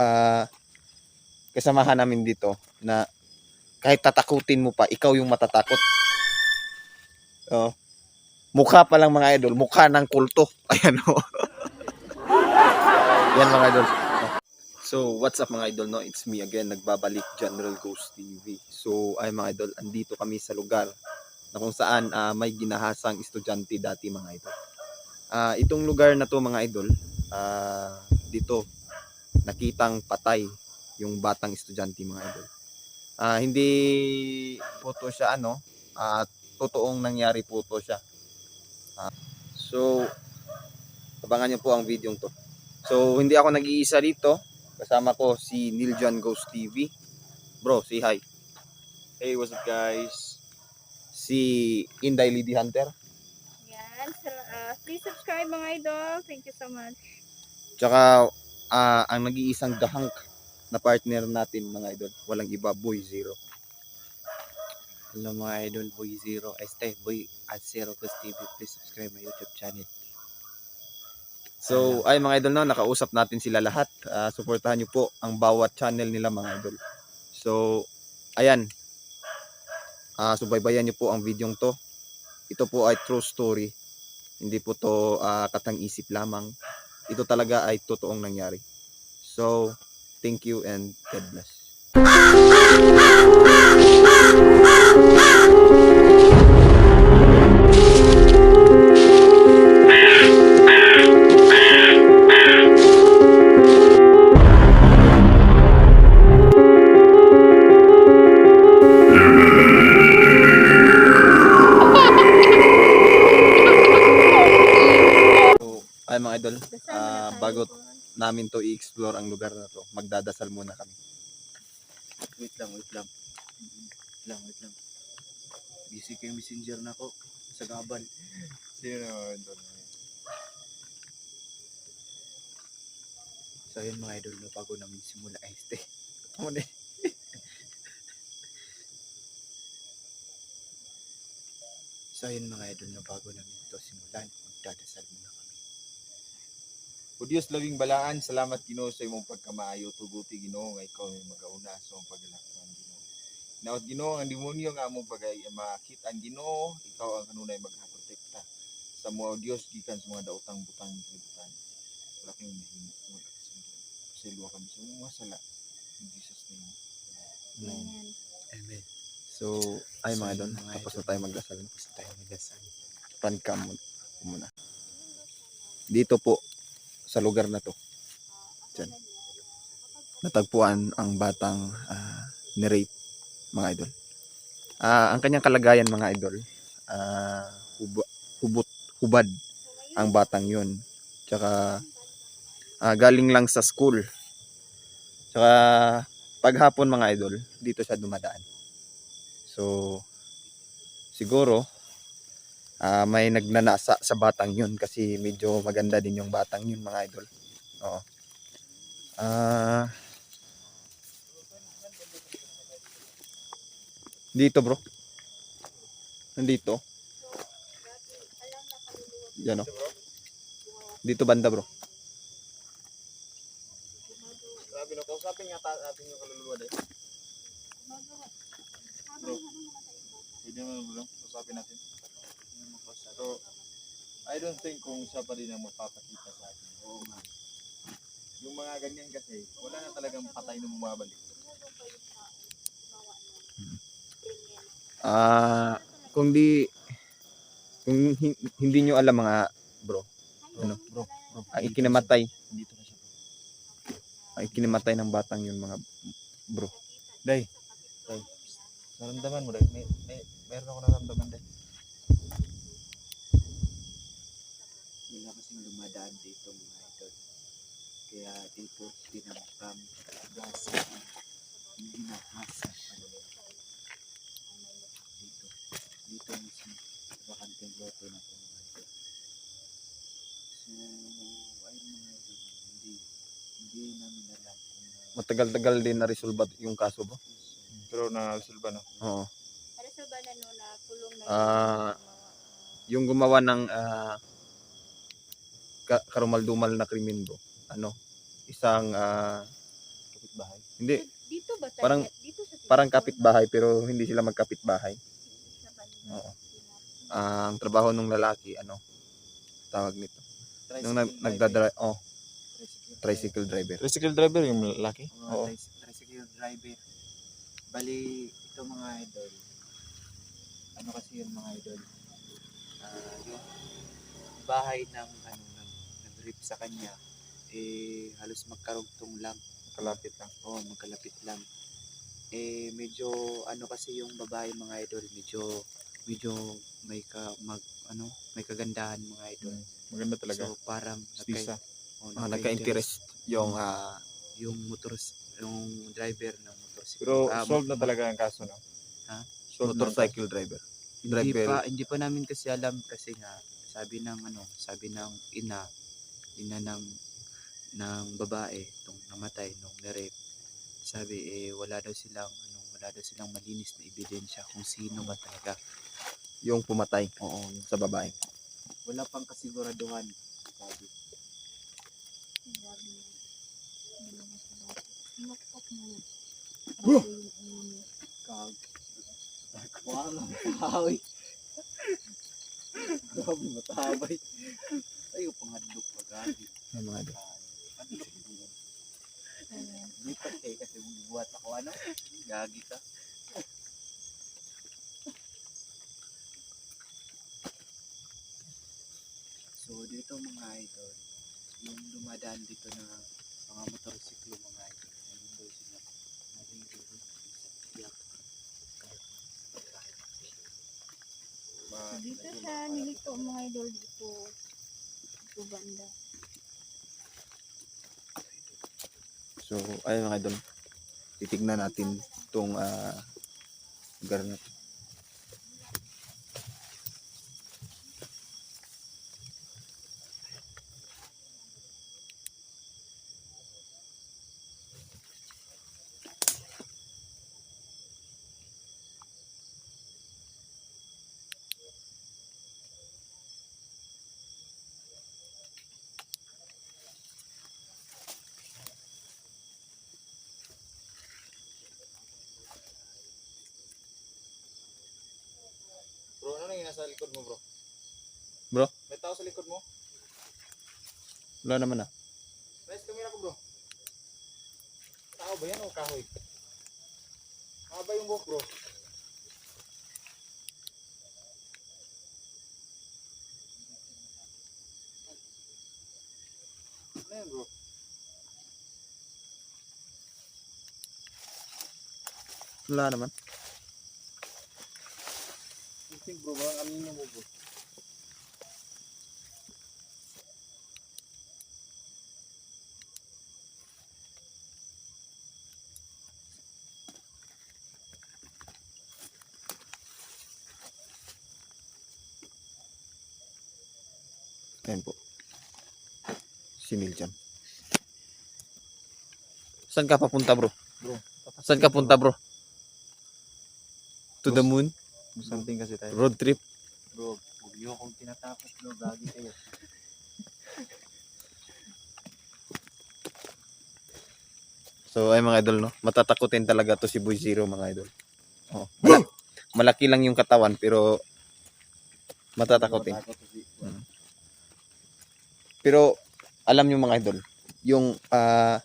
ah, kasamahan namin dito na kahit tatakutin mo pa, ikaw yung matatakot. Oh. Mukha pa lang mga idol, mukha ng kulto. Ayan o. Yan mga idol. So, what's up mga idol, no? It's me again, nagbabalik General Ghost TV. So, ay mga idol, andito kami sa lugar na kung saan ah, may ginahasang estudyante dati mga idol. Ah, itong lugar na to mga idol, ah, dito nakitang patay yung batang estudyante mga idol. Ah, hindi po to siya ano, ah, totoong nangyari po to siya. Ah, so, abangan niyo po ang video to. So, hindi ako nag-iisa dito. Kasama ko si Niljan Ghost TV. Bro, say hi. Hey, what's up guys? Si Inday Lady Hunter. Yan. So, uh, please subscribe mga idol. Thank you so much. Tsaka ah, ang nag-iisang dahang na partner natin mga idol. Walang iba, Boy Zero. Hello mga idol, Boy Zero. Este, Boy at Zero Cos TV. Please subscribe my YouTube channel. So, ay mga idol no, nakausap natin sila lahat. Ah, suportahan niyo po ang bawat channel nila mga idol. So, ayan. Ah, subaybayan niyo po ang videong to. Ito po ay true story. Hindi po to ah, katang isip lamang. Ito talaga ay totoong nangyari. So, thank you and God bless. Bago- namin to i-explore ang lugar na to. Magdadasal muna kami. Wait lang, wait lang. Wait lang, wait lang. Busy kayong messenger na ako. Sa gaban. Sino naman doon? So yun mga idol, no, bago namin simula ay stay. Muna eh. So yun mga idol, no, bago namin ito simulan, magdadasal muna kami. O Diyos labing balaan, salamat Ginoo sa imong pagkamaayo tuguti Ginoo nga ikaw ay magauna sa imong pagalakwan Ginoo. Naot Ginoo ang demonyo nga among pagay makita ang Ginoo, ikaw ang kanunay maghaprotekta sa mga Dios gikan sa mga daotang butang ng kalibutan. Wala kayong mahimo, wala sa Ginoo. Pasaylo kami sa mga sala. In Jesus name. Amen. Amen. Amen. So, ay So, mga idol, tapos na tayo magdasal. Tapos tayo magdasal. Cam mun- muna. Dito po, sa lugar na to, Diyan. natagpuan ang batang ah, ni-rape, mga idol. Ah, ang kanyang kalagayan, mga idol, ah, hubo- hubot, hubad ang batang yun. Tsaka, ah, galing lang sa school. Tsaka, paghapon mga idol, dito siya dumadaan. So, siguro, ah, may nagnanasa sa batang yun kasi medyo maganda din yung batang yun mga idol. Oo. Ah, dito bro. Nandito. Yan oh. Dito banda bro. Grabe no, kausapin nga ta- atin yung kaluluwa dahil. Bro. Pwede mo bro, kausapin natin. So, Think kung siya pa rin ang magpapakita sa atin. Oo nga. Yung mga ganyan kasi, wala na talagang patay na bumabalik. Ah, kung di kung hi- hindi nyo alam mga bro, ano, Bro, bro. ang ikinamatay, Dito na siya. ang ikinamatay ng batang yun mga bro. Day. Day. Naramdaman mo, Day. May, may, meron ako naramdaman, Day. Wala kasing dumadaan dito mga idol. Kaya dito tinamkam gasa hinahasa pa nila. Dito. Dito mismo. Bakanteng loto na po mga idol. So, ayun mga idol. Hindi, hindi namin alam uh, Matagal-tagal din na resolve yung kaso bro. Pero na-resolve na. Oo. Ba na no, na kulong na Ah, yung mga- Yung gumawa ng ah, ka- karumal-dumal na krimen bro. Ano? isang ah, Kapitbahay. hindi Dito ba tayo? Parang- dito sa parang kapitbahay pero hindi sila magkapitbahay. Oo. Ah, ang trabaho ng lalaki ano tawag nito. Nung nag nagdadrive oh, tricycle driver. Tricycle driver yung lalaki? Oo. Oo. Tricycle driver. Bali, ito mga idol. Ano kasi yun mga idol? Ah, yung bahay ng ano nag-rip sa kanya eh halos magkarugtong lang. Kalapit lang. Oo, magkalapit lang. Eh medyo ano kasi yung babae mga idol, medyo medyo may ka mag ano, may kagandahan mga idol. Maganda talaga. So parang Stisa. oh, Ah, nagka-interest yung ah, yung motor yung driver ng motorsiklo. Pero Ah, solved na talaga ang kaso, no? Ha? Ang motorcycle driver. Hindi driver. pa hindi pa namin kasi alam kasi nga sabi ng ano, sabi ng ina, ina ng ng babae tong namatay nung na-rape. Sabi eh wala daw silang ano, wala daw silang malinis na ebidensya kung sino ba talaga. Yung pumatay Oo, sa babae. wala pang kasiguraduhan. Sabi. Ulo. Kag. Grabe matahabay. Ayaw pangadlok pagani. Yung mga idol. Adlok. Ayan. Lipat kayo kasi buhat ako ano. Gagi ka. So dito mga idol, yung dumadaan dito na mga motorsiklo mga idol, meron daw sila naririnig sa tiyak. Dito sa niliko mga idol dito. Dito banda. So, ayun mga idol. Titignan natin tong ah, lugar na to. Bro, ano nang nasa likod mo, bro? Bro? May tao sa likod mo? Wala naman ah. Nice camera ko, bro. Tao ba yan o kahoy? Haba yung buhok, bro. Ano yan, bro? Wala naman. Think, bro, parang amino mo, bro. Ayan po. Si Miljan. Saan ka papunta bro? Bro, Saan ka punta bro? To the moon? Something kasi tayo. Road trip? bro, huwag niyo akong tinatakot bro, gagi kayo. So ay mga idol no, matatakutin talaga to si Boy Zero mga idol. Oh, mala- malaki lang yung katawan pero matatakotin. Matakot si- Pero alam nyo mga idol, yung ah,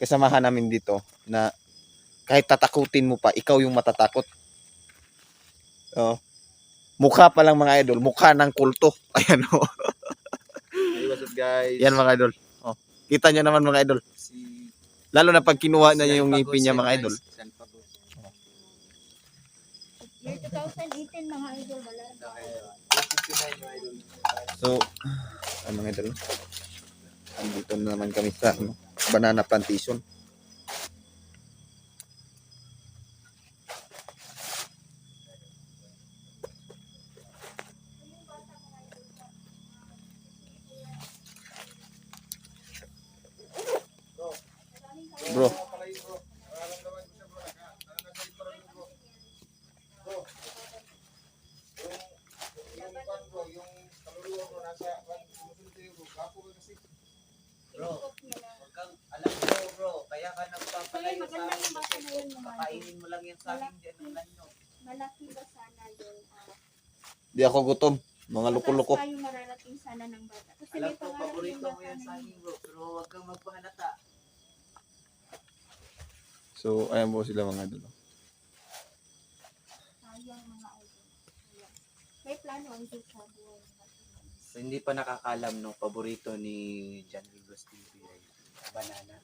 kasamahan namin dito na kahit tatakutin mo pa, ikaw yung matatakot. Oh. Mukha pa lang mga idol, mukha ng kulto. Ayan oh. Hey, what's up, guys? Yan mga idol. Oh. Kita nyo naman mga idol. Si Lalo na pag kinuha na si niya yung ngipin niya mga idol. Ghost. Year 2018 mga idol. Wala. Dahil, 59 mga idol. So, ay mga idol. Andito na naman kami sa ano, banana plantation. nasa kapo ka kasi. Bro, huwag kang, alam ko bro, kaya ka nagpapalayo sa akin kasi kakainin mo lang yan sa akin dyan ng lanyo. Malaki ba sana yun? Ah, di ako gutom. Mga loko-loko. Tayo mararating sana ng bata. Kasi alam ko, paborito mo yan sa akin bro, pero huwag kang magpahalata. So, ayan po sila mga dulo. Sayang mga idol. May plano ang Diyos sa buwan. So, hindi pa nakakalam no, paborito ni John Rivers TV ay banana.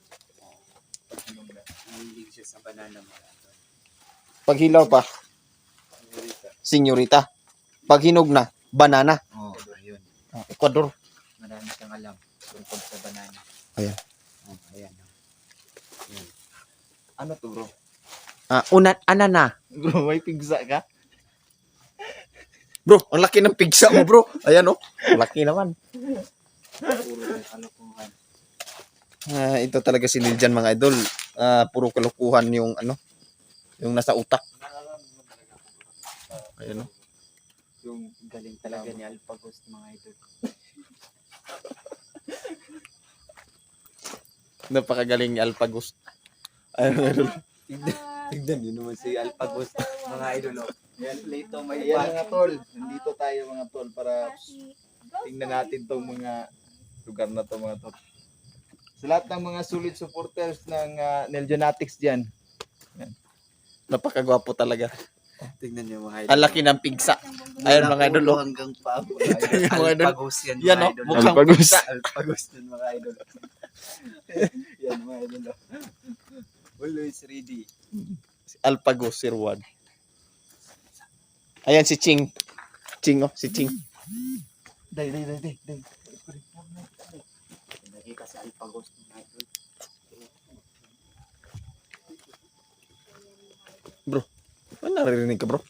Mahilig siya sa banana idol. Pag hilaw pa, Paborito. senyorita. Pag hinog na, banana. Oh, ayun. Ah, Ecuador. Marami siyang alam tungkol sa banana. Ayan. Oh, ayan. oh. Ayan. Ano to bro? Ah, unat, anana. Bro, may pigsa ka? Bro, ang laki ng pigsa mo, bro. Ayan, oh. Laki naman. Ah, ito talaga si Liljan, mga idol. Ah, puro kalukuhan yung, ano, yung nasa utak. Ayan, oh. Yung Galing talaga ni Alpagos mga idol. Napakagaling ni Alpagos. Ayan, mga idol. Ah, Tignan din naman si Alpagos mga idol. Oh. Yan, Plato may Ayan mga tol, nandito tayo mga tol para tingnan natin tong mga lugar na to mga tol. Sa lahat ng mga solid supporters ng uh, Neljonatics dyan, Napakagwapo talaga. Tignan niyo mga idol. Ang laki ng pigsa. Ayun, mga idol, oh. Hanggang pa. Mga idol. Alpagos yan Yan, mga oh. idol. Mukhang Alpagos. pigsa. Alpagos yan mga idol. yan mga idol. Always ready. Si Alpagos, Sir Juan. Ayan si Ching. Ching, oh. Si Ching. Day, day, day, day, day. Nakita si Alpagos mga idol. Ano naririnig ka, bro?